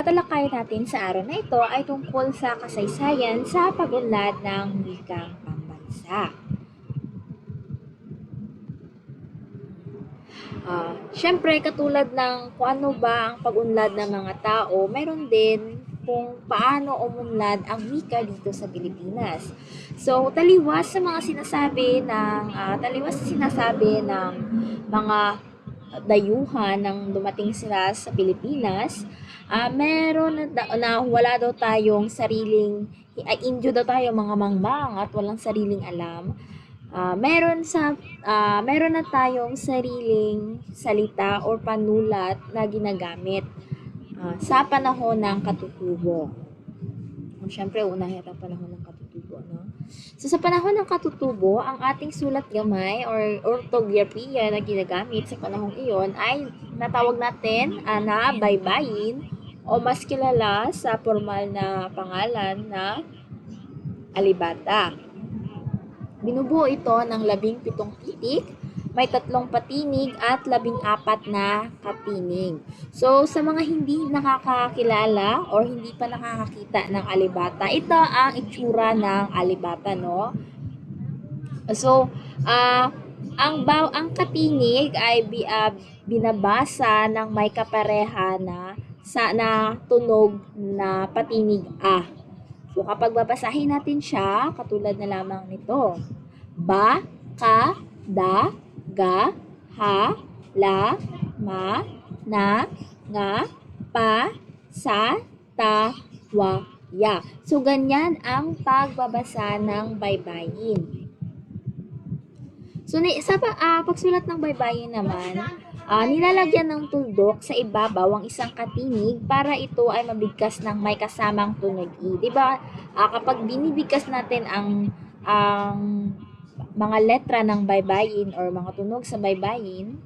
Tatalakayin natin sa araw na ito ay tungkol sa kasaysayan sa pag-unlad ng wikang pambansa. Ah, Siyempre, katulad ng kung ano ba ang pag-unlad ng mga tao, meron din kung paano umunlad ang wika dito sa Pilipinas. So, taliwas sa mga sinasabi ng ah, taliwas sa sinasabi ng mga dayuhan nang dumating sila sa Pilipinas, ah meron na, na wala daw tayong sariling ay indio daw tayo mga mangmang at walang sariling alam. Ah, meron sa ah, meron na tayong sariling salita or panulat na ginagamit ah, sa panahon ng katutubo. Siyempre, una yata panahon ng katutubo, no? So, sa panahon ng katutubo, ang ating sulat gamay or orthographiya na ginagamit sa panahong iyon ay natawag natin ah, na baybayin o mas kilala sa formal na pangalan na alibata. Binubuo ito ng labing pitong titik, may tatlong patinig at labing apat na katinig. So, sa mga hindi nakakakilala or hindi pa nakakakita ng alibata, ito ang itsura ng alibata, no? So, ah ang baw ang katinig ay bi, ah, binabasa ng may kapareha na sa na tunog na patinig a. So, kapag babasahin natin siya, katulad na lamang nito. Ba, ka, da, ga, ha, la, ma, na, nga, pa, sa, ta, wa, ya. So, ganyan ang pagbabasa ng baybayin. So, sa pa- ah, pagsulat ng baybayin naman, ah, nilalagyan ng tuldok sa ibabaw ang isang katinig para ito ay mabigkas ng may kasamang tunog i. 'Di ba? Ah, kapag binibigkas natin ang ang mga letra ng baybayin or mga tunog sa baybayin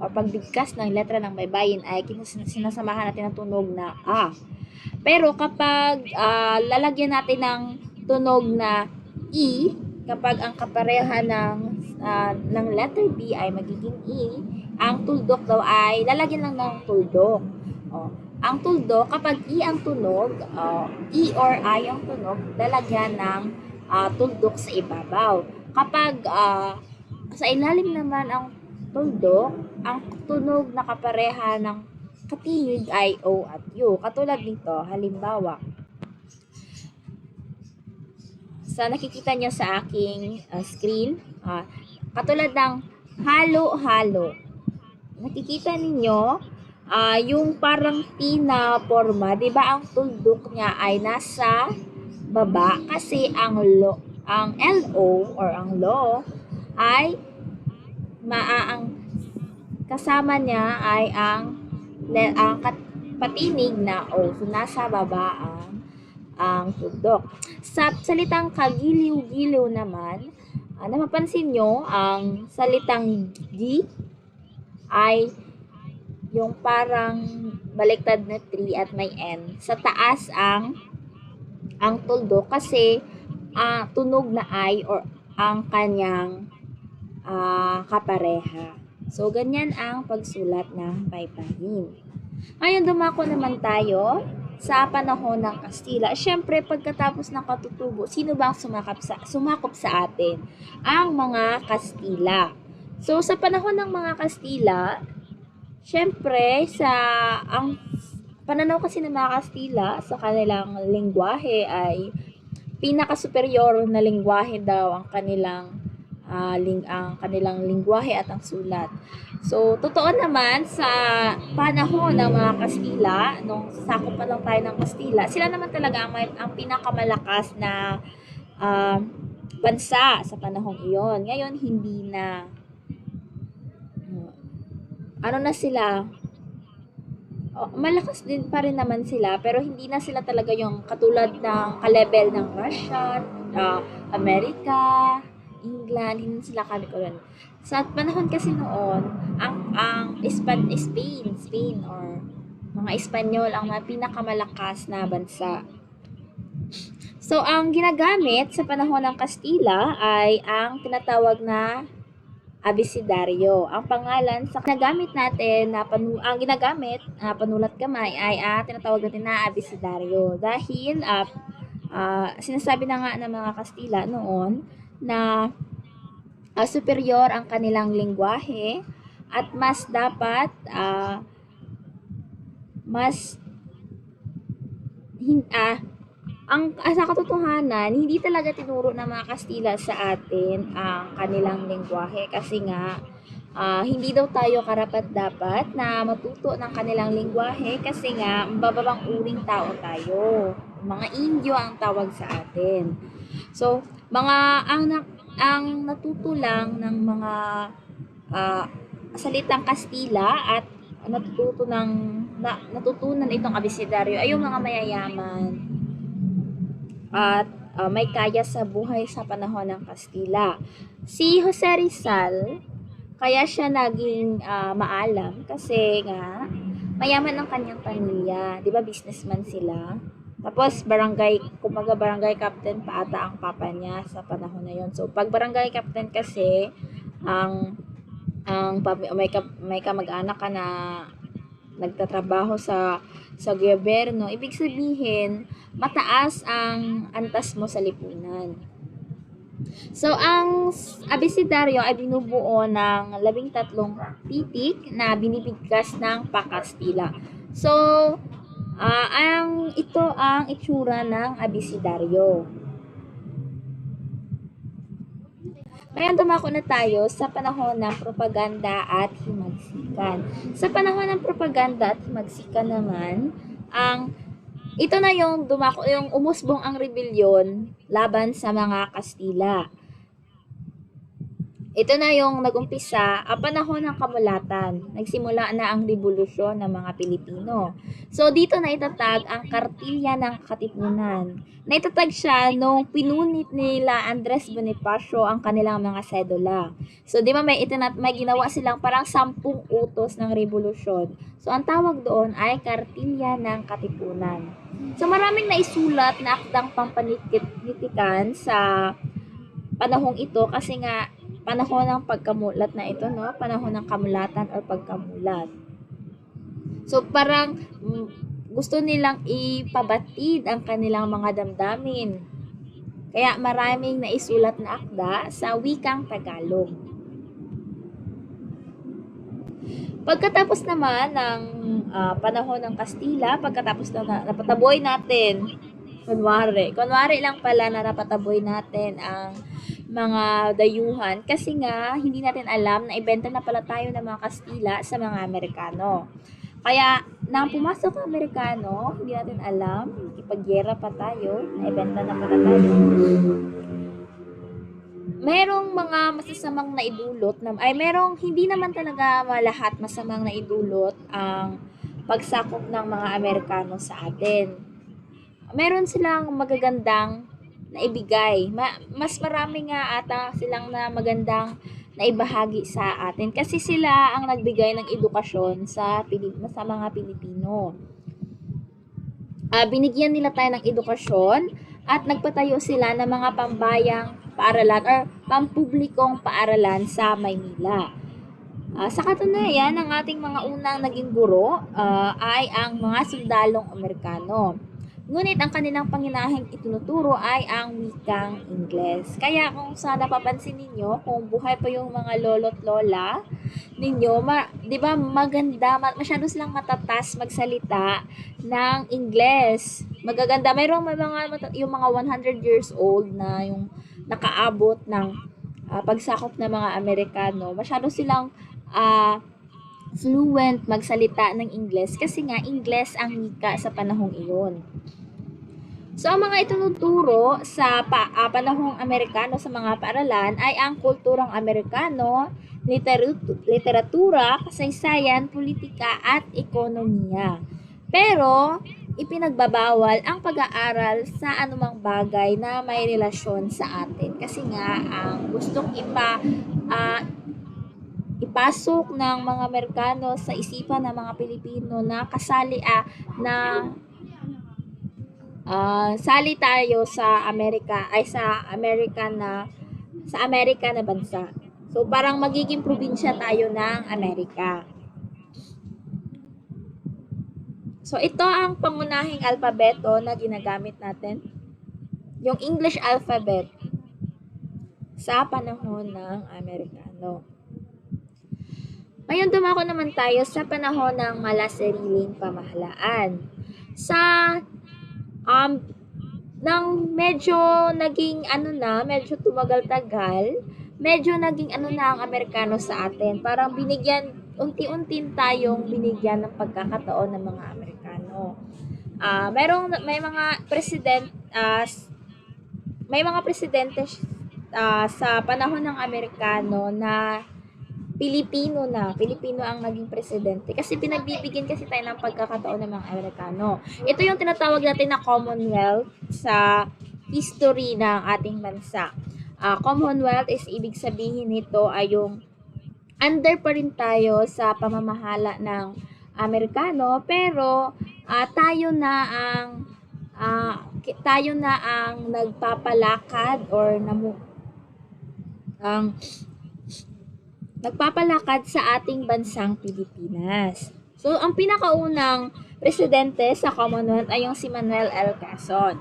or pagbigkas ng letra ng baybayin ay sinasamahan natin ng tunog na a. Pero kapag ah, lalagyan natin ng tunog na i, kapag ang kapareha ng ah, ng letter B ay magiging E, ang tuldok daw ay lalagyan lang ng tuldok. Oh, ang tuldok, kapag E ang tunog, oh, E or I ang tunog, lalagyan ng ah, tuldok sa ibabaw. Kapag ah, sa ilalim naman ang tuldok, ang tunog na kapareha ng katinig ay O at U. Katulad nito, halimbawa, sa nakikita niyo sa aking ah, screen, ah, katulad ng halo-halo. Nakikita ninyo ah, yung parang tina forma, 'di ba? Ang tuldok niya ay nasa baba kasi ang lo ang LO or ang lo ay maaang kasama niya ay ang ang kat, patinig na O. So, nasa baba ang ang tuldok. Sa salitang kagiliw-giliw naman, ah, na mapansin nyo, ang salitang G ay yung parang baliktad na 3 at may N. Sa taas ang ang tuldok kasi ah, tunog na I or ang kanyang ah, kapareha. So, ganyan ang pagsulat ng baybayin. Ngayon, dumako naman tayo sa panahon ng Kastila. Siyempre, pagkatapos ng katutubo, sino ba ang sa, sumakop sa atin? Ang mga Kastila. So, sa panahon ng mga Kastila, siyempre, sa ang pananaw kasi ng mga Kastila sa kanilang lingwahe ay pinaka-superior na lingwahe daw ang kanilang ah, ling ang kanilang lingwahe at ang sulat. So, totoo naman sa panahon ng mga Kastila, nung sakop pa lang tayo ng Kastila, sila naman talaga ang, ang pinakamalakas na ah, bansa sa panahong iyon. Ngayon, hindi na. Ano na sila? Oh, malakas din pa rin naman sila, pero hindi na sila talaga yung katulad ng ka-level ng Russia, ah, Amerika, England, hindi sila kalikulan. Sa panahon kasi noon, ang ang Span, Spain, Spain or mga Espanyol ang mga pinakamalakas na bansa. So, ang ginagamit sa panahon ng Kastila ay ang tinatawag na abecedario. Ang pangalan sa ginagamit natin na panu ang ginagamit na panulat kamay ay ah, tinatawag natin na abecedario dahil ah, ah, sinasabi na nga ng mga Kastila noon na ah, superior ang kanilang lingwahe at mas dapat ah, mas hin, ah, ang ah, sa katotohanan, hindi talaga tinuro ng mga Kastila sa atin ang kanilang lengguwahe kasi nga ah, hindi daw tayo karapat dapat na matuto ng kanilang lengguwahe kasi nga bababang uring tao tayo. Mga Indio ang tawag sa atin. So, mga ang ang natuto lang ng mga ah, salitang Kastila at natututo ng na, natutunan itong abecedario ay yung mga mayayaman at ah, may kaya sa buhay sa panahon ng Kastila. Si Jose Rizal, kaya siya naging ah, maalam kasi nga mayaman ang kanyang pamilya. Di ba businessman sila? Tapos barangay, kumbaga barangay captain pa ata ang papa niya sa panahon na yon. So pag barangay captain kasi, ang ang may may kamag-anak ka na nagtatrabaho sa sa gobyerno, ibig sabihin mataas ang antas mo sa lipunan. So, ang abecedaryo ay binubuo ng labing tatlong titik na binibigkas ng pakastila. So, ah, ang ito ang itsura ng abecedaryo. Ngayon dumako na tayo sa panahon ng propaganda at himagsikan. Sa panahon ng propaganda at himagsikan naman, ang ito na yung dumako yung umusbong ang rebellion laban sa mga Kastila. Ito na yung nagumpisa ang panahon ng kamulatan. Nagsimula na ang revolusyon ng mga Pilipino. So dito na itatag ang kartilya ng katipunan. Naitatag siya nung pinunit nila Andres Bonifacio ang kanilang mga sedula. So di ba may itinat may ginawa silang parang sampung utos ng revolusyon. So ang tawag doon ay kartilya ng katipunan. So maraming naisulat na akdang pampanitikan sa panahong ito kasi nga panahon ng pagkamulat na ito, no? Panahon ng kamulatan or pagkamulat. So, parang mm, gusto nilang ipabatid ang kanilang mga damdamin. Kaya maraming naisulat na akda sa wikang Tagalog. Pagkatapos naman ng ah, panahon ng Kastila, pagkatapos na- napataboy natin, kunwari, kunwari lang pala na napataboy natin ang mga dayuhan kasi nga hindi natin alam na ibenta na pala tayo ng mga Kastila sa mga Amerikano. Kaya nang pumasok ang Amerikano, hindi natin alam, ipagyera pa tayo, na ibenta na pala tayo. Merong mga masasamang naidulot na ay merong hindi naman talaga malahat masamang naidulot ang pagsakop ng mga Amerikano sa atin. Meron silang magagandang na ibigay. Ma- mas marami nga ata silang na magandang na ibahagi sa atin kasi sila ang nagbigay ng edukasyon sa Pilip sa mga Pilipino. Ah, binigyan nila tayo ng edukasyon at nagpatayo sila ng mga pambayang paaralan or pampublikong paaralan sa Maynila. Ah, sa katunayan, ang ating mga unang naging guro ah, ay ang mga sundalong Amerikano. Ngunit ang kanilang panginahing itinuturo ay ang wikang Ingles. Kaya kung sa napapansin ninyo, kung buhay pa yung mga lolo't lola ninyo, ma, 'di ba maganda, ma, masyado silang matatas magsalita ng Ingles. Magaganda. Mayroong may mga yung mga 100 years old na yung nakaabot ng ah, pagsakop ng mga Amerikano. Masyado silang ah, fluent magsalita ng Ingles kasi nga Ingles ang wika sa panahong iyon. So, ang mga itinuturo sa pa, ah, panahong Amerikano sa mga paaralan ay ang kulturang Amerikano, literu- literatura, kasaysayan, politika, at ekonomiya. Pero, ipinagbabawal ang pag-aaral sa anumang bagay na may relasyon sa atin. Kasi nga, ang gustong ipa, ah, ipasok ng mga Amerikano sa isipan ng mga Pilipino na kasali ah, na Ah, sali tayo sa Amerika ay sa Amerika na sa Amerika na bansa. So, parang magiging probinsya tayo ng Amerika. So, ito ang pangunahing alpabeto na ginagamit natin. Yung English alphabet sa panahon ng Amerikano. Ngayon dumako naman tayo sa panahon ng malasariling pamahalaan. Sa um nang medyo naging ano na, medyo tumagal-tagal, medyo naging ano na ang Amerikano sa atin. Parang binigyan, unti-unti tayong binigyan ng pagkakataon ng mga Amerikano. Ah, merong may mga president s- may mga presidente ah, sa panahon ng Amerikano na Pilipino na. Pilipino ang naging presidente. Kasi pinagbibigyan kasi tayo ng pagkakataon ng mga Amerikano. Ito yung tinatawag natin na Commonwealth sa history ng ating bansa. Ah, Commonwealth is ibig sabihin nito ay yung under pa rin tayo sa pamamahala ng Amerikano pero ah, tayo na ang ki- tayo na ang nagpapalakad or namu ang nagpapalakad sa ating bansang Pilipinas. So, ang pinakaunang presidente sa Commonwealth ay yung si Manuel L. Quezon.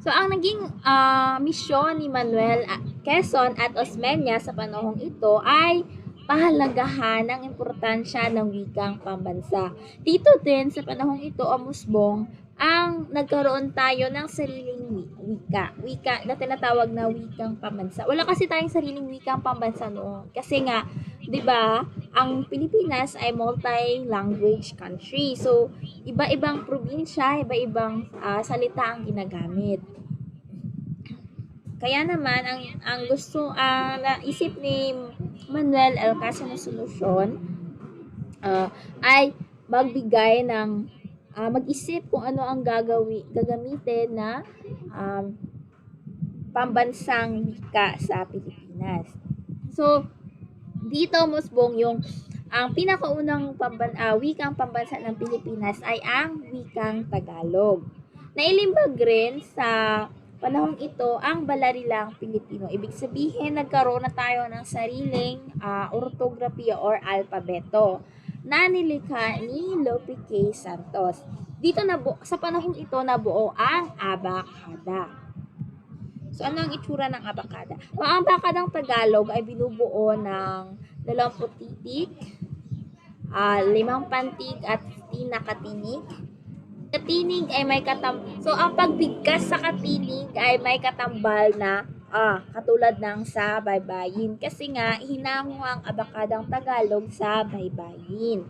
So, ang naging ah, misyon ni Manuel Quezon at Osmeña sa panahong ito ay pahalagahan ang importansya ng wikang pambansa. Dito din sa panahong ito, umusbong ang nagkaroon tayo ng sariling wi- wika. Wika na tinatawag na wikang pambansa. Wala kasi tayong sariling wikang pambansa noon. Kasi nga, 'di ba, ang Pilipinas ay multi-language country. So, iba-ibang probinsya, iba-ibang ah, salita ang ginagamit. Kaya naman ang ang gusto ang naisip ni Manuel. Quezon na solusyon ah, ay magbigay ng ah, mag-isip kung ano ang gagawi gagamitin na um, pambansang wika sa Pilipinas. So, dito musbong yung ang pinakaunang pamban ah, wikang pambansa ng Pilipinas ay ang wikang Tagalog. Nailimbag rin sa panahong ito ang Balarilang Pilipino. Ibig sabihin, nagkaroon na tayo ng sariling ah, orthography or alpabeto na nilikha ni Lope K. Santos. Dito na sa panahong ito nabuo ang abakada. So, ano ang itsura ng abakada? Ang abakadang Tagalog ay binubuo ng dalawamput titik, ah, limang pantig at 15 na katinig. Katinig ay may katam... So, ang pagbigkas sa katinig ay may katambal na ah, katulad ng sa baybayin. Kasi nga, hinango ang abakadang Tagalog sa baybayin.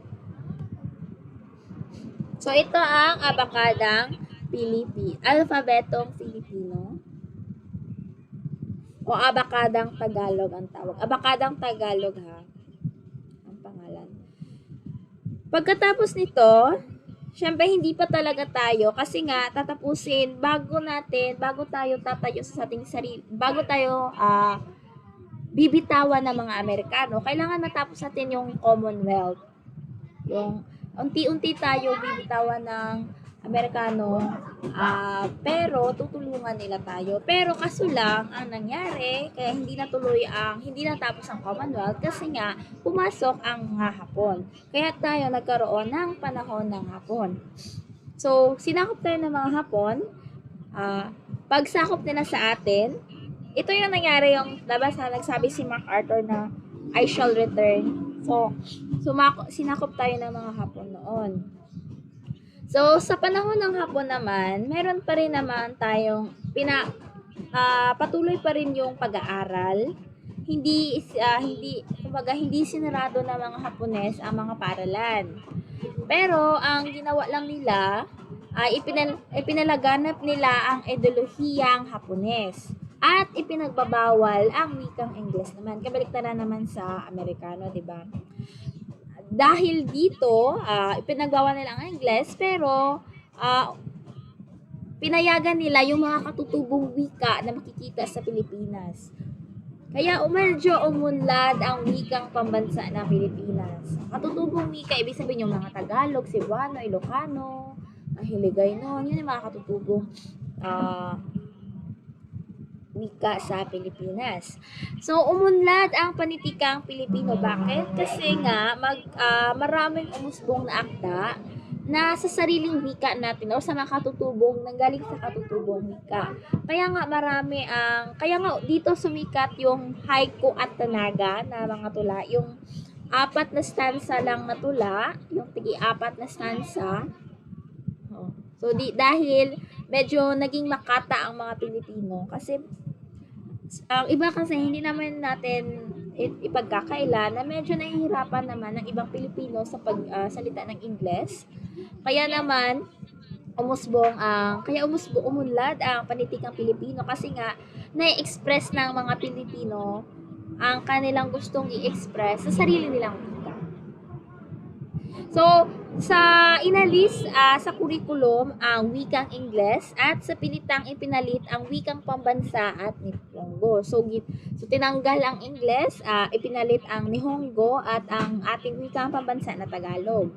So, ito ang abakadang Pilipi, alfabetong Filipino o abakadang Tagalog ang tawag. Abakadang Tagalog ha, ang pangalan. Pagkatapos nito, syempre hindi pa talaga tayo kasi nga tatapusin bago natin, bago tayo tatayo sa ating sarili, bago tayo ah bibitawan ng mga Amerikano, kailangan matapos natin yung Commonwealth. Yung unti-unti tayo bibitawan ng Amerikano, ah pero tutulungan nila tayo. Pero kaso lang, ang nangyari, kaya hindi natuloy ang, hindi natapos ang Commonwealth kasi nga, pumasok ang Hapon. Kaya tayo nagkaroon ng panahon ng Hapon. So, sinakop tayo ng mga Hapon, ah pagsakop nila sa atin, ito yung nangyari yung, labas na nagsabi si MacArthur na, I shall return. So, sumako, sinakop tayo ng mga Hapon noon. So, sa panahon ng hapon naman, meron pa rin naman tayong pina ah, patuloy pa rin yung pag-aaral. Hindi ah, hindi kumbaga hindi sinarado ng mga Hapones ang mga paaralan. Pero ang ginawa lang nila ay ipinal, ipinalaganap nila ang ideolohiyang Hapones at ipinagbabawal ang wikang Ingles naman. Kabaliktaran naman sa Amerikano, 'di ba? Dahil dito, ah ipinagawa nila ang Ingles, pero ah, pinayagan nila yung mga katutubong wika na makikita sa Pilipinas. Kaya medyo umunlad ang wikang pambansa ng Pilipinas. Katutubong wika, ibig sabihin yung mga Tagalog, Cebuano, Ilocano, Hiligaynon, yun yung mga katutubong ah, wika sa Pilipinas. So, umunlad ang panitikang Pilipino. Bakit? Kasi nga, mag, ah, maraming umusbong na akda na sa sariling wika natin o sa mga katutubong, nanggaling sa katutubong wika. Kaya nga marami ang, kaya nga dito sumikat yung haiku at tanaga na mga tula, yung apat na stanza lang na tula, yung tigi-apat na stanza. Oh. So, di, dahil medyo naging makata ang mga Pilipino kasi ang iba kasi hindi naman natin ipagkakaila na medyo nahihirapan naman ng ibang Pilipino sa pagsalita ng Ingles. Kaya naman umusbong ang kaya umusbong umunlad ang panitikang Pilipino kasi nga na-express ng mga Pilipino ang kanilang gustong i-express sa sarili nilang. So, sa inalis ah, sa kurikulum ang wikang Ingles at sa pinitang ipinalit ang wikang pambansa at Nihongo. So, gi- so tinanggal ang Ingles, ah, ipinalit ang Nihongo at ang ating wikang pambansa na Tagalog.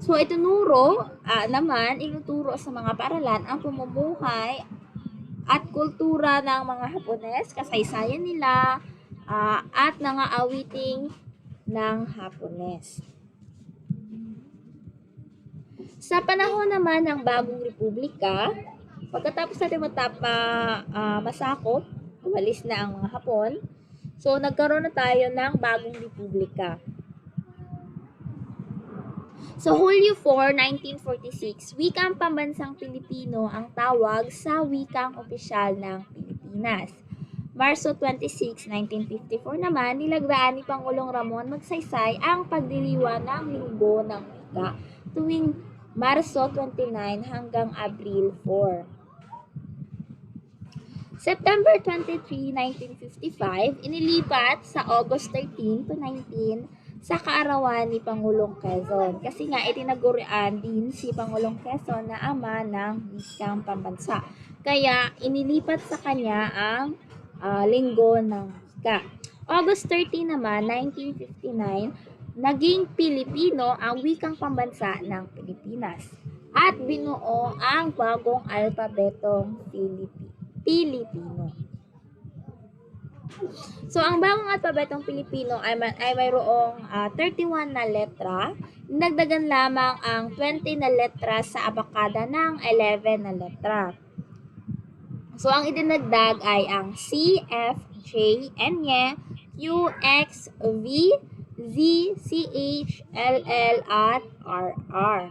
So, itunuro ah, naman, inuturo sa mga paaralan ang pamumuhay at kultura ng mga Hapones, kasaysayan nila, ah, at mga awiting ng Hapones. Sa panahon naman ng Bagong Republika, pagkatapos natin matapa, ah, masakop, umalis na ang mga Hapon, so nagkaroon na tayo ng Bagong Republika. So, Hulyo 4, 1946, wikang pambansang Pilipino ang tawag sa wikang opisyal ng Pilipinas. Marso 26, 1954 naman, nilagdaan ni Pangulong Ramon Magsaysay ang pagdiriwa ng Linggo ng Wika tuwing Marso 29 hanggang Abril 4. September 23, 1955, inilipat sa August 13 to 19 sa kaarawan ni Pangulong Quezon. Kasi nga, itinagurian din si Pangulong Quezon na ama ng wikang pambansa. Kaya, inilipat sa kanya ang ah, linggo ng wika. August 30 naman, 1959, naging Pilipino ang wikang pambansa ng Pilipinas. At binuo ang bagong alpabetong Pilipi- Pilipino. So, ang bagong alpabetong Pilipino ay, ma- ay mayroong ah, 31 na letra. Nagdagan lamang ang 20 na letra sa abakada ng 11 na letra. So, ang idinagdag ay ang C, F, J, N, Q, X, V, Z, C, H, L, L, at R, R.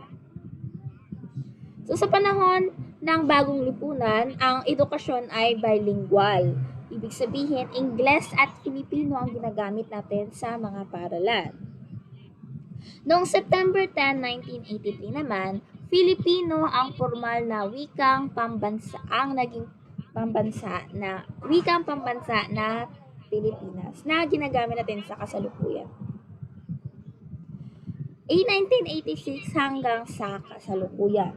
So, sa panahon ng bagong lipunan, ang edukasyon ay bilingual. Ibig sabihin, Ingles at Filipino ang ginagamit natin sa mga paaralan. Noong September 10, 1983 naman, Filipino ang formal na wikang pambansa ang naging pambansa na wikang pambansa na Pilipinas na ginagamit natin sa kasalukuyan. A 1986 hanggang sa kasalukuyan.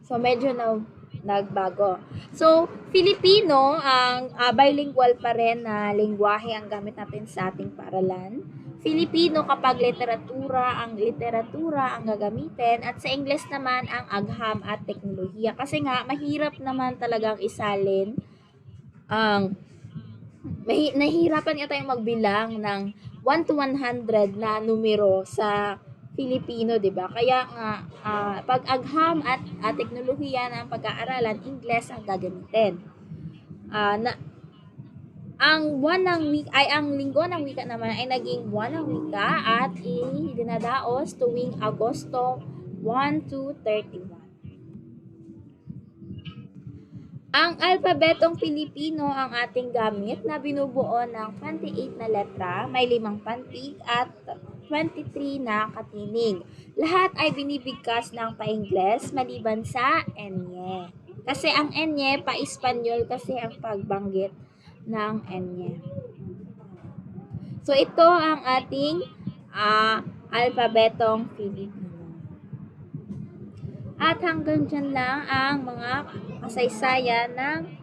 So medyo na nagbago. So, Filipino, ang ah, bilingual pa rin na lingwahe ang gamit natin sa ating paaralan. Filipino kapag literatura, ang literatura ang gagamitin at sa Ingles naman ang agham at teknolohiya. Kasi nga, mahirap naman talagang isalin ang mahi, nahihirapan nga tayong magbilang ng 1 to 100 na numero sa Filipino, 'di ba? Kaya nga ah, pag agham at at teknolohiya ng pag-aaralan, Ingles ang gagamitin. Ah, na ang buwan ng week ay ang linggo ng wika naman ay naging buwan ng wika at idinadaos tuwing Agosto 1 to 31. Ang alpabetong Pilipino ang ating gamit na binubuo ng 28 na letra, may limang pantig at 23 na katinig. Lahat ay binibigkas ng pa-Ingles maliban sa enye. Kasi ang enye, pa-Espanyol kasi ang pagbanggit ng enye. So ito ang ating ah, alpabetong Filipino. At hanggang dyan lang ang mga kasaysayan ng